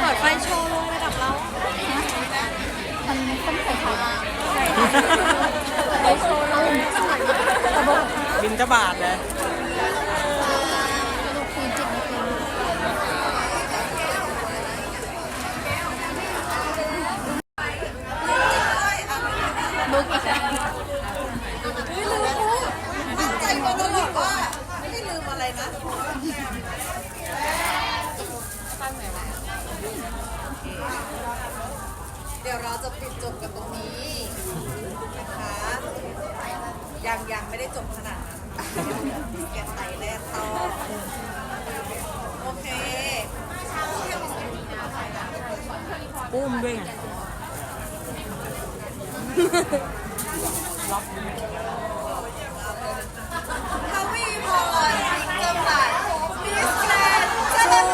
เปิดไฟโชว์ลงระดับเรามันต้องใส่ขาไปโชว์เราแต่บอกบินทบาทเลย ลูกคือจิตไม่เป็นลูกอีกแล้ว มั่นใจมาตลอดว่าไม่ได้ลืมอะไรนะ เดี๋ยวเราจะปิดจบกันตรงนี้นะคะยังยังไม่ได้จบขนาดนั้นแกะไตแล่ต่อโอเคปุ้มด้วยไงทวีพรสิงเกอร์ผ่านมิสแกรนด์จันทร์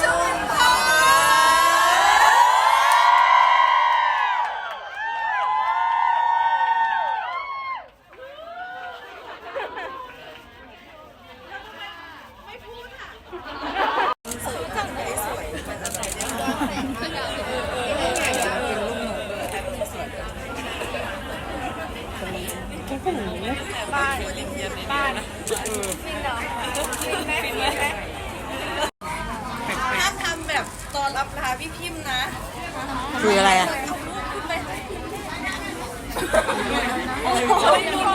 ชุมพร ห้ามทำแบบตอนรับลาพี่พิมพ์นะคืออะไรอะเอารูปขึ้นไปคนที่ลุ้น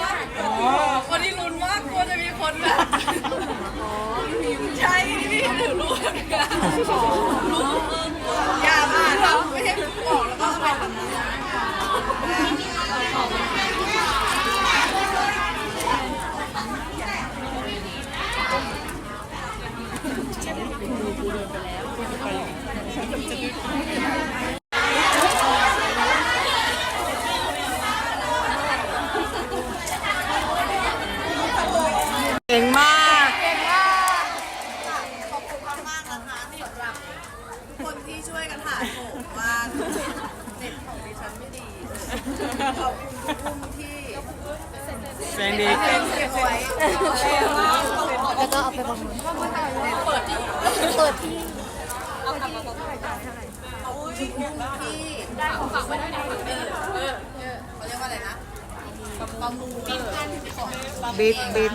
มากคนที่ลุ้นมากกลัวจะมีคนแบบใช่พี่ถือรูปแบบนี้รูปอย่ามาทำไม่ให้บอกแล้วก็เอาไปทำ เก่งมาก ขอบคุณมากๆนะคะสำหรับทุกคนที่ช่วยกันหาโถว่าเน็ตของดิฉันไม่ดีข อบคุณทุกคนที่เสียงดีเก็บไว้แล้วก็เอาไปประมูลเปิดที่เปิดที่ขอบคุณทุกคนที่ได้ของฝากไว้ได้ไหนเออเออเขาเรียกว่าอะไรนะประมูลของบินบิน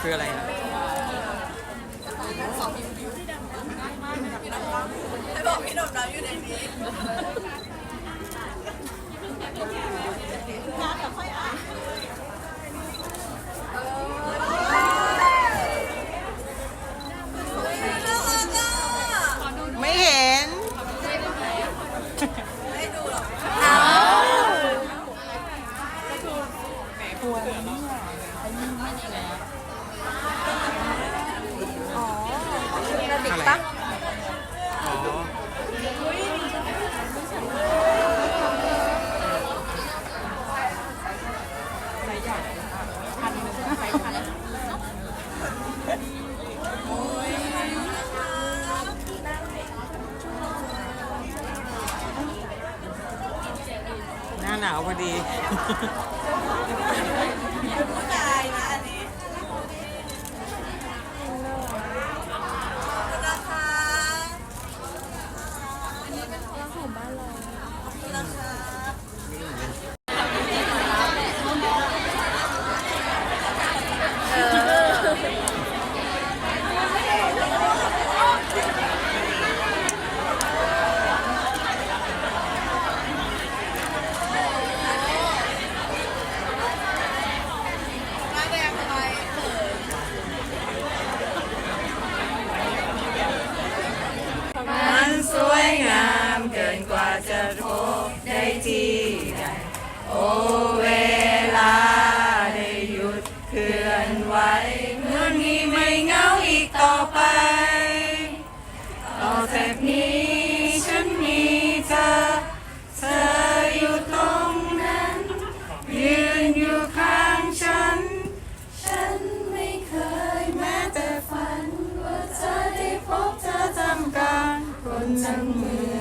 คืออะไรอะ ให้ บอกพี่หนุ่มน้ำอยู่ในนี้ น่ารักอะ ไม่เห็น ไม่ดูหรอก กระดิก อะไร ปะ อ๋อ หนาวพอดี นั